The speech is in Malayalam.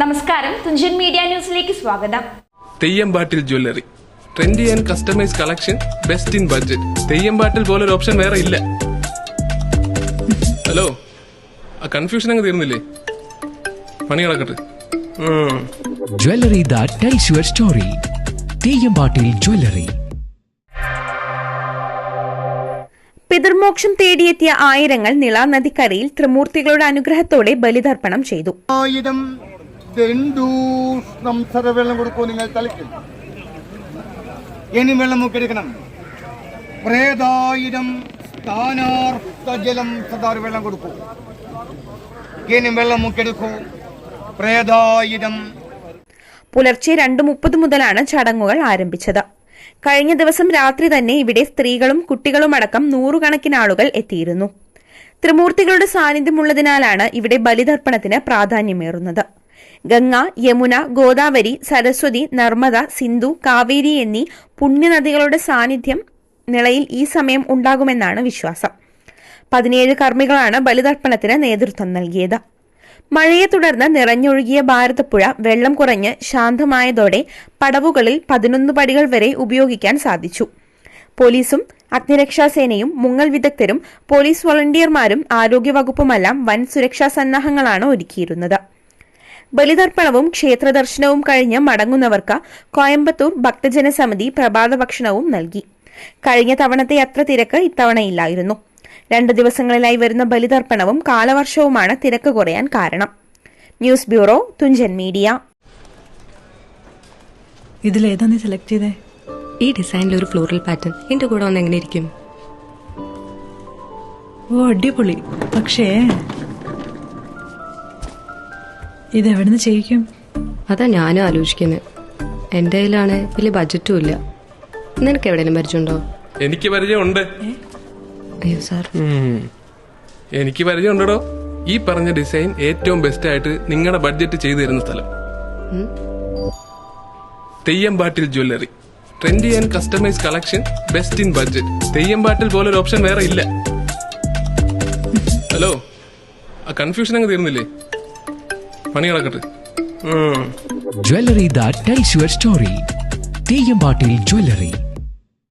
നമസ്കാരം. തുഞ്ചൻ മീഡിയ ന്യൂസിലേക്ക് സ്വാഗതം. Theyyampattil jewellery. Trendy and customise collection best in budget Theyyampattil പോലൊരു ഓപ്ഷൻ വേറെ ഇല്ല. ഹലോ ആ കൺഫ്യൂഷൻ അങ്ങ് തീർന്നില്ലേ? പണി കിടക്കട്ടെ jewellery Jewelry your story. Theyyampattil jewellery. പിതൃമോക്ഷം തേടിയെത്തിയ ആയിരങ്ങൾ നിള നദിക്കരയിൽ ത്രിമൂർത്തികളുടെ അനുഗ്രഹത്തോടെ ബലിതർപ്പണം ചെയ്തു. ആയിരം തെണ്ടൂഷ്ണം സര വെള്ളം കൊടുക്കൂ നിങ്ങൾ തളിക്കും ഇനി വെള്ളം മുക്കെടുക്കണം പ്രേതായിരം സ്ഥാനാർത്ഥ ജലം സദാർ വെള്ളം കൊടുക്കൂ. ഇനി വെള്ളം മുക്കെടുക്കൂ പ്രേതായിരം. പുലർച്ചെ രണ്ട് മുപ്പത് മുതലാണ് ചടങ്ങുകൾ ആരംഭിച്ചത്. കഴിഞ്ഞ ദിവസം രാത്രി തന്നെ ഇവിടെ സ്ത്രീകളും കുട്ടികളുമടക്കം നൂറുകണക്കിന് ആളുകൾ എത്തിയിരുന്നു. ത്രിമൂർത്തികളുടെ സാന്നിധ്യമുള്ളതിനാലാണ് ഇവിടെ ബലിതർപ്പണത്തിന് പ്രാധാന്യമേറുന്നത്. ഗംഗ യമുന ഗോദാവരി സരസ്വതി നർമ്മദ സിന്ധു കാവേരി എന്നീ പുണ്യനദികളുടെ സാന്നിധ്യം നിളയിൽ ഈ സമയം ഉണ്ടാകുമെന്നാണ് വിശ്വാസം. പതിനേഴ് കർമ്മികളാണ് ബലിതർപ്പണത്തിന് നേതൃത്വം നൽകിയത്. മഴയെ തുടർന്ന് നിറഞ്ഞൊഴുകിയ ഭാരതപ്പുഴ വെള്ളം കുറഞ്ഞ് ശാന്തമായതോടെ പടവുകളിൽ പതിനൊന്ന് പടികൾ വരെ ഉപയോഗിക്കാൻ സാധിച്ചു. പോലീസും അഗ്നിരക്ഷാസേനയും മുങ്ങൽ വിദഗ്ധരും പോലീസ് വോളണ്ടിയർമാരും ആരോഗ്യവകുപ്പുമെല്ലാം വൻ സുരക്ഷാ സന്നാഹങ്ങളാണ് ഒരുക്കിയിരുന്നത്. ബലിതർപ്പണവും ക്ഷേത്രദർശനവും കഴിഞ്ഞ് മടങ്ങുന്നവർക്ക് കോയമ്പത്തൂർ ഭക്തജന സമിതി പ്രഭാത ഭക്ഷണവും നൽകി. കഴിഞ്ഞ തവണത്തെ അത്ര തിരക്ക് ഇത്തവണയില്ലായിരുന്നു. രണ്ട് ദിവസങ്ങളിലായി വരുന്ന ബലിതർപ്പണവും കാലവർഷവുമാണ് തിരക്ക് കുറയാൻ കാരണം. News bureau Thunchan media. ഇതിലേതാ നീ സെലക്ട് ചെയ്തേ? ഈ ഡിസൈനിൽ ഒരു ഫ്ലോറൽ പാറ്റേൺ എന്റെ കൂടെ വന്ന് എങ്ങനെ ഇരിക്കും? ഓ അടിപൊളി. പക്ഷേ ഇതെവിടുന്ന് ചെയ്യിക്കും? അതാ ഞാനും ആലോചിക്കുന്നത് എന്റെ കയ്യിലാണ് വലിയ ബജറ്റും ഇല്ല. നിനക്ക് എവിടെയെങ്കിലും പരിചയമുണ്ടോ? എനിക്ക് പരിചയമുണ്ട്. അയ്യോ സാർ എനിക്ക് പരിചയമുണ്ടോ ഈ പറഞ്ഞ ഡിസൈൻ ഏറ്റവും ബെസ്റ്റ് ആയിട്ട് നിങ്ങളുടെ ബഡ്ജറ്റ് ചെയ്തു തരുന്ന സ്ഥലം. Theyyampattil jewellery trendy and customise collection best in budget Theyyampattil ഒരു ഓപ്ഷൻ വേറെ ഇല്ല. ഹലോ ആ കൺഫ്യൂഷൻ അങ്ങ് തീർന്നില്ലേ? പണി കിടക്കട്ടെ. Jewelry that tells your story. Theyyampattil jewellery